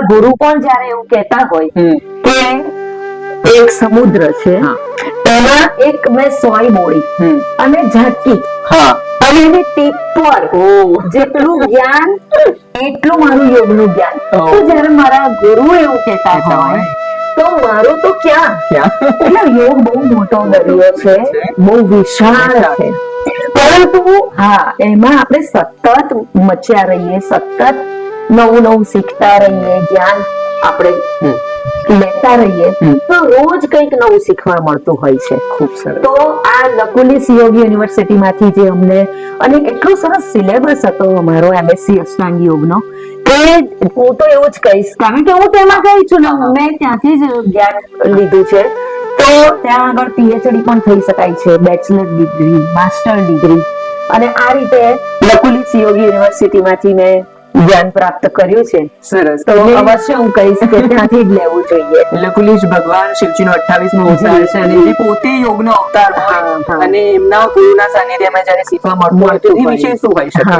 મારા ગુરુ પણ જયારે એવું કહેતા હોય કે એક સમુદ્ર છે. એમાં એક મેં સોય બોળી અને ઝાટકી. હા. અને એની ટીપ પર જેટલું જ્ઞાન એટલું મારું યોગનું જ્ઞાન. તો જ્યારે મારા ગુરુ એવું કહેતા હોય. તો મારું તો ક્યાં? ક્યાં? એટલે યોગ બહુ મોટો દરિયો છે. બહુ વિશાળ છે. પરંતુ હા એમાં આપણે સતત મચ્યા રહીએ સતત નવું નવું શીખતા રહીએ જ્ઞાન આપણે લેતા રહીએ તો રોજ કંઈક નવું શીખવા મળતું હોય છે. ખૂબ સરસ. તો આ નકુલી સિયોગી યુનિવર્સિટીમાંથી જે અમને અને એટલો સરસ સિલેબસ હતો અમારો એમએસસી અષ્ટાંગ યોગનો કે હું તો એવું જ કહીશ કારણ કે હું તેમાં ગઈ છું ને મેં ત્યાંથી જ જ્ઞાન લીધું છે. તો ત્યાં આગળ પીએચડી પણ થઈ શકાય છે બેચલર ડિગ્રી માસ્ટર ડિગ્રી અને આ રીતે નકુલી સિયોગી યુનિવર્સિટીમાંથી મેં જ્ઞાન પ્રાપ્ત કર્યું છે. સરસ. તો એટલે અવશ્ય હું કહીશ કે ત્યાંથી જ લેવું જોઈએ. લકુલિશ ભગવાન શિવજીનો 28મો અવતાર છે અને જે પોતે યોગનો અવતાર હા, હોય હા. અને એમના ગુરુના સાનિધ્યમાં જ્યારે શીખવા મળતું હોય તો એ વિશે શું હોય શકે?